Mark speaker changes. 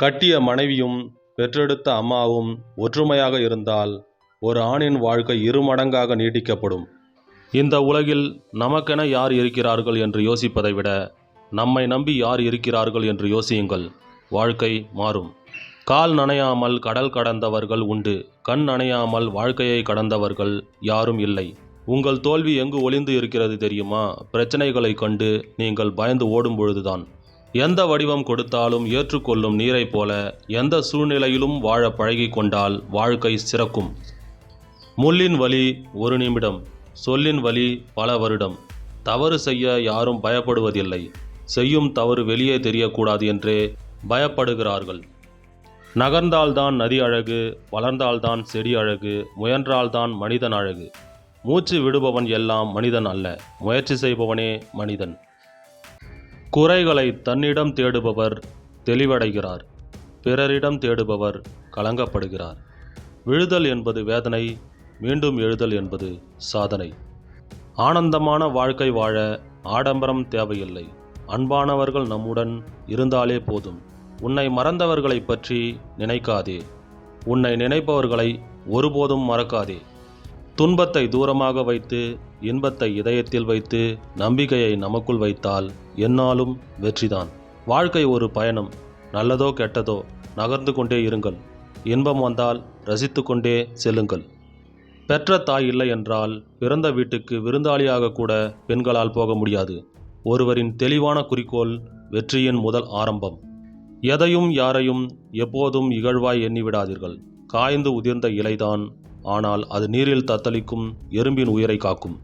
Speaker 1: கட்டிய மனைவியும் பெற்றெடுத்த அம்மாவும் ஒற்றுமையாக இருந்தால் ஒரு ஆணின் வாழ்க்கை இருமடங்காக நீட்டிக்கப்படும். இந்த உலகில் நமக்கென யார் இருக்கிறார்கள் என்று யோசிப்பதை விட நம்மை நம்பி யார் இருக்கிறார்கள் என்று யோசியுங்கள். வாழ்க்கை மாறும். கால் நனையாமல் கடல் கடந்தவர்கள் உண்டு. கண் நனையாமல் வாழ்க்கையை கடந்தவர்கள் யாரும் இல்லை. உங்கள் தோல்வி எங்கு ஒளிந்து இருக்கிறது தெரியுமா? பிரச்சனைகளை கண்டு நீங்கள் பயந்து ஓடும் பொழுதுதான். எந்த வடிவம் கொடுத்தாலும் ஏற்றுக்கொள்ளும் நீரைப் போல எந்த சூழ்நிலையிலும் வாழ பழகி கொண்டால் வாழ்க்கை சிறக்கும். முள்ளின் வலி ஒரு நிமிடம் சொல்லின் வலி பல வருடம். தவறு செய்ய யாரும் பயப்படுவதில்லை. செய்யும் தவறு வெளியே தெரியக்கூடாது என்றே பயப்படுகிறார்கள். நகர்ந்தால்தான் நதி அழகு வளர்ந்தால்தான் செடி அழகு முயன்றால்தான் மனிதன் அழகு. மூச்சு விடுபவன் எல்லாம் மனிதன் அல்ல முயற்சி செய்பவனே மனிதன். குறைகளை தன்னிடம் தேடுபவர் தெளிவடைகிறார் பிறரிடம் தேடுபவர் கலங்கப்படுகிறார். விழுதல் என்பது வேதனை மீண்டும் எழுதல் என்பது சாதனை. ஆனந்தமான வாழ்க்கை வாழ ஆடம்பரம் தேவையில்லை. அன்பானவர்கள் நம்முடன் இருந்தாலே போதும். உன்னை மறந்தவர்களைப் பற்றி நினைக்காதே. உன்னை நினைப்பவர்களை ஒருபோதும் மறக்காதே. துன்பத்தை தூரமாக வைத்து இன்பத்தை இதயத்தில் வைத்து நம்பிக்கையை நமக்குள் வைத்தால் என்னாலும் வெற்றிதான். வாழ்க்கை ஒரு பயணம். நல்லதோ கெட்டதோ நகர்ந்து கொண்டே இருங்கள். இன்பம் வந்தால் ரசித்து கொண்டே செல்லுங்கள். பெற்ற தாய் இல்லை என்றால் பிறந்த வீட்டுக்கு விருந்தாளியாக கூட பெண்களால் போக முடியாது. ஒருவரின் தெளிவான குறிக்கோள் வெற்றியின் முதல் ஆரம்பம். எதையும் யாரையும் எப்போதும் இகழ்வாய் எண்ணிவிடாதீர்கள். காய்ந்து உதிர்ந்த இலைதான் ஆனால் அது நீரில் தத்தளிக்கும் எறும்பின் உயிரை காக்கும்.